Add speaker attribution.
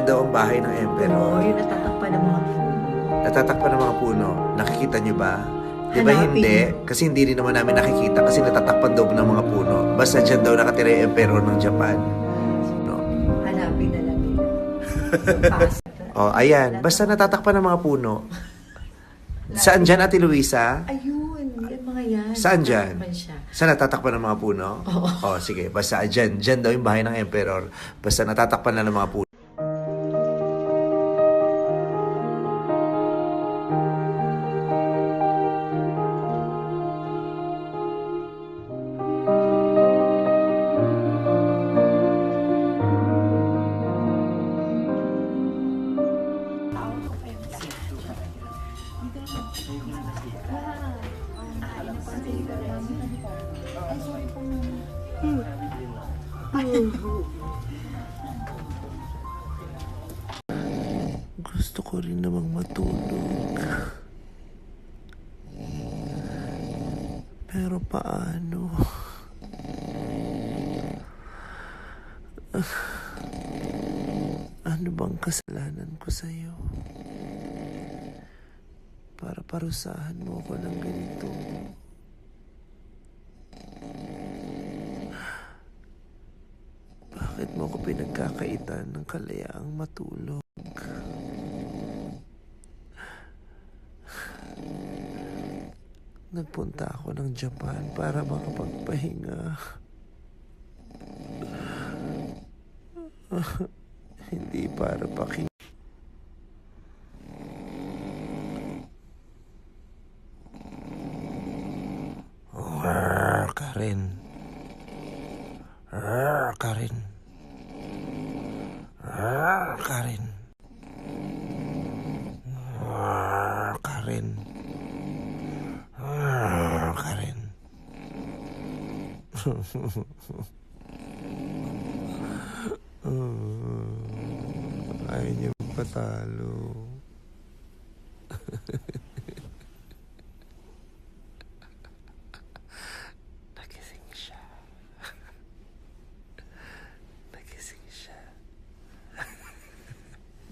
Speaker 1: Daw ang bahay ng
Speaker 2: Oo,
Speaker 1: emperor.
Speaker 2: yung natatakpan ng mga puno.
Speaker 1: Natatakpan ng mga puno. Nakikita nyo ba? Di ba hindi? Kasi hindi rin naman namin nakikita kasi natatakpan daw ng mga puno. Basta dyan daw nakatira yung emperor ng Japan. No?
Speaker 2: Hanapin na lang nila.
Speaker 1: Oh, ayan. Basta natatakpan ng mga puno. Saan dyan, Ate Luisa?
Speaker 2: Ayun, yung mga yan.
Speaker 1: Saan dyan? Saan natatakpan ng mga puno?
Speaker 2: Oo.
Speaker 1: Oh, sige. Basta dyan. Dyan daw yung bahay ng emperor. Basta natatakpan na ng mga puno. Gusto ko rin namang matulog. Pero paano? Ano bang kasalanan ko sa'yo? Para parusahan mo ako ng ganito. Bakit mo ako pinagkakaitan ng kalayaang matulog? Nagpunta ako ng Japan para makapagpahinga. Hindi para paki... Karin. Rrr, Karin. Rrr, Karin. Rrr, Karin. Rrr, Karin. Ayo Ayun lalu. Hehehe